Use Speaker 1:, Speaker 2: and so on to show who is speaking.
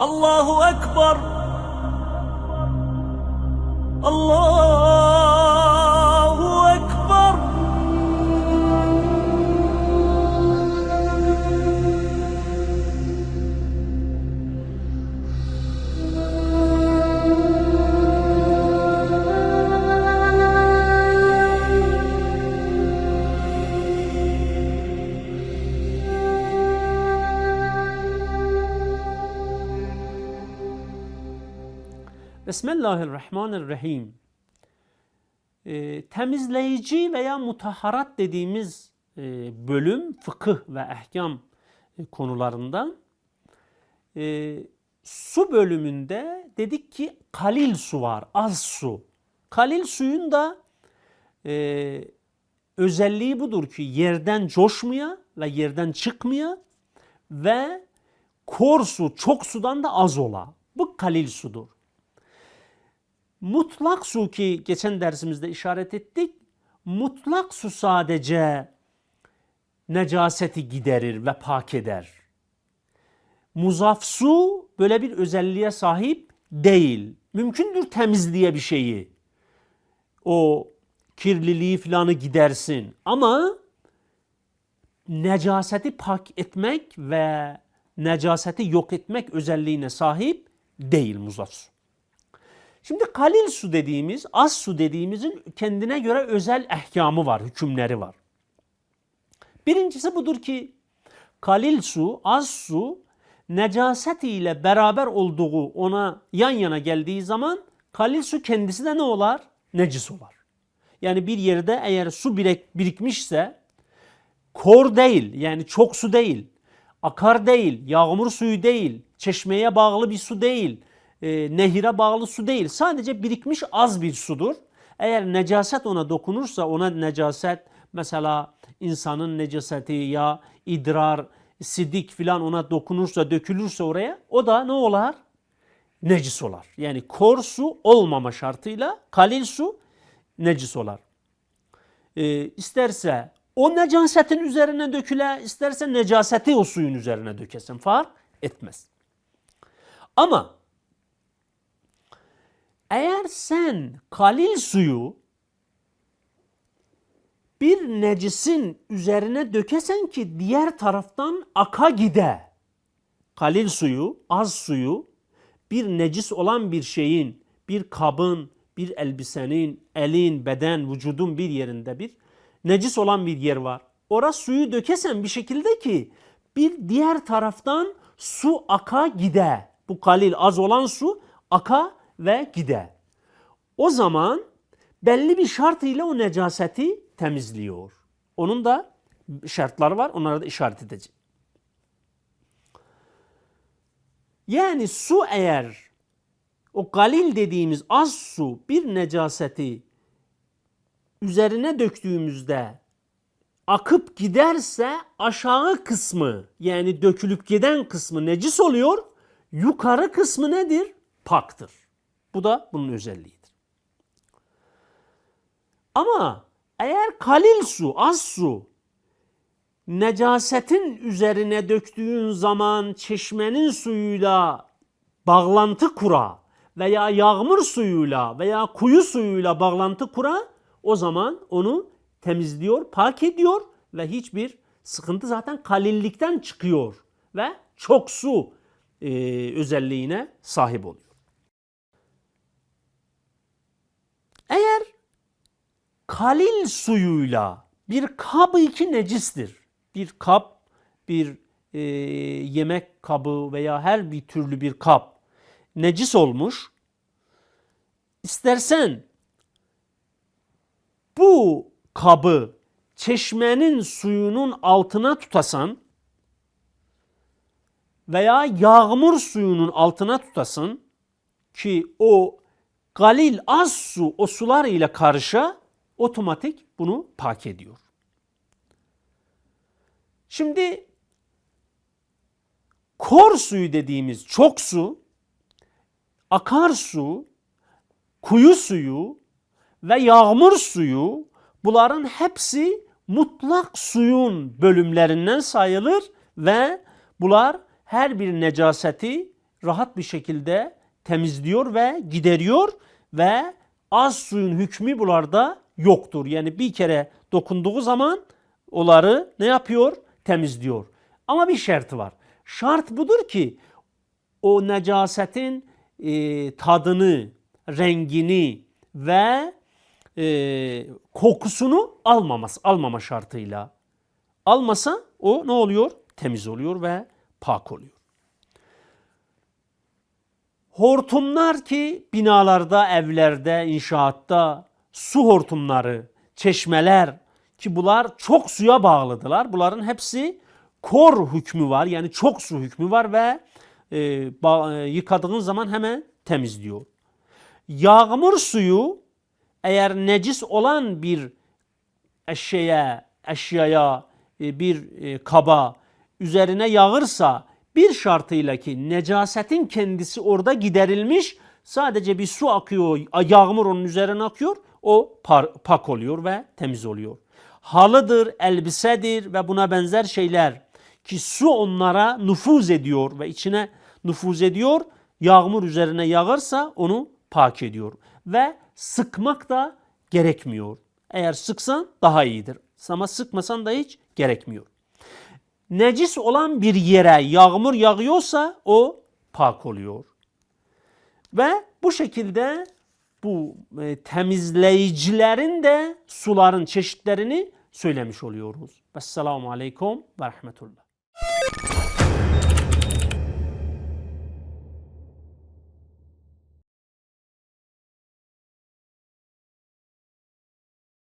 Speaker 1: الله أكبر. الله Bismillahirrahmanirrahim. Ee, temizleyici veya mutaharat dediğimiz e, bölüm fıkıh ve ehkam e, konularından. E, su bölümünde dedik ki kalil su var, az su. Kalil suyun da e, özelliği budur ki yerden coşmaya ve yerden çıkmaya ve kor su çok sudan da az ola. Bu kalil sudur. Mutlak su ki geçen dersimizde işaret ettik. Mutlak su sadece necaseti giderir ve pak eder. Muzaf su böyle bir özelliğe sahip değil. Mümkündür temizliğe bir şeyi. O kirliliği filanı gidersin. Ama necaseti pak etmek ve necaseti yok etmek özelliğine sahip değil muzaf su. Şimdi kalil su dediğimiz, az su dediğimizin kendine göre özel ehkamı var, hükümleri var. Birincisi budur ki kalil su, az su necaset ile beraber olduğu ona yan yana geldiği zaman kalil su kendisi de ne olar? Necis olar. Yani bir yerde eğer su birek, birikmişse kor değil yani çok su değil, akar değil, yağmur suyu değil, çeşmeye bağlı bir su değil, e, nehire bağlı su değil. Sadece birikmiş az bir sudur. Eğer necaset ona dokunursa ona necaset mesela insanın necaseti ya idrar, sidik filan ona dokunursa dökülürse oraya o da ne olar? Necis olar. Yani kor su olmama şartıyla kalil su necis olar. E, isterse o necasetin üzerine döküle, isterse necaseti o suyun üzerine dökesin fark etmez. Ama sen kalil suyu bir necisin üzerine dökesen ki diğer taraftan aka gide. Kalil suyu, az suyu bir necis olan bir şeyin, bir kabın, bir elbisenin, elin, beden, vücudun bir yerinde bir necis olan bir yer var. Orası suyu dökesen bir şekilde ki bir diğer taraftan su aka gide. Bu kalil az olan su aka ve gider. O zaman belli bir şart ile o necaseti temizliyor. Onun da şartları var. Onlara da işaret edeceğim. Yani su eğer o galil dediğimiz az su bir necaseti üzerine döktüğümüzde akıp giderse aşağı kısmı yani dökülüp giden kısmı necis oluyor. Yukarı kısmı nedir? Paktır. Bu da bunun özelliğidir. Ama eğer kalil su, az su necasetin üzerine döktüğün zaman çeşmenin suyuyla bağlantı kura veya yağmur suyuyla veya kuyu suyuyla bağlantı kura o zaman onu temizliyor, pak ediyor ve hiçbir sıkıntı zaten kalillikten çıkıyor ve çok su e, özelliğine sahip oluyor. Eğer kalil suyuyla bir kabı iki necistir. Bir kap, bir e, yemek kabı veya her bir türlü bir kap necis olmuş. İstersen bu kabı çeşmenin suyunun altına tutasan veya yağmur suyunun altına tutasın ki o galil az su o sular ile karışa otomatik bunu pak ediyor. Şimdi kor suyu dediğimiz çok su, akar su, kuyu suyu ve yağmur suyu bunların hepsi mutlak suyun bölümlerinden sayılır ve bunlar her bir necaseti rahat bir şekilde temizliyor ve gideriyor ve az suyun hükmü bunlarda yoktur. Yani bir kere dokunduğu zaman onları ne yapıyor? Temizliyor. Ama bir şartı var. Şart budur ki o necasetin e, tadını, rengini ve e, kokusunu almaması, almama şartıyla. Almasa o ne oluyor? Temiz oluyor ve pak oluyor. Hortumlar ki binalarda, evlerde, inşaatta su hortumları, çeşmeler ki bunlar çok suya bağlıdılar. Bunların hepsi kor hükmü var yani çok su hükmü var ve e, e, yıkadığın zaman hemen temizliyor. Yağmur suyu eğer necis olan bir eşeğe, eşyaya, e, bir e, kaba üzerine yağırsa bir şartıyla ki necasetin kendisi orada giderilmiş sadece bir su akıyor, yağmur onun üzerine akıyor o par- pak oluyor ve temiz oluyor. Halıdır, elbisedir ve buna benzer şeyler ki su onlara nüfuz ediyor ve içine nüfuz ediyor. Yağmur üzerine yağarsa onu pak ediyor ve sıkmak da gerekmiyor. Eğer sıksan daha iyidir. Ama sıkmasan da hiç gerekmiyor. Necis olan bir yere yağmur yağıyorsa o pak oluyor. Ve bu şekilde bu e, temizleyicilerin de suların çeşitlerini söylemiş oluyoruz. Vesselamu aleyküm ve rahmetullah.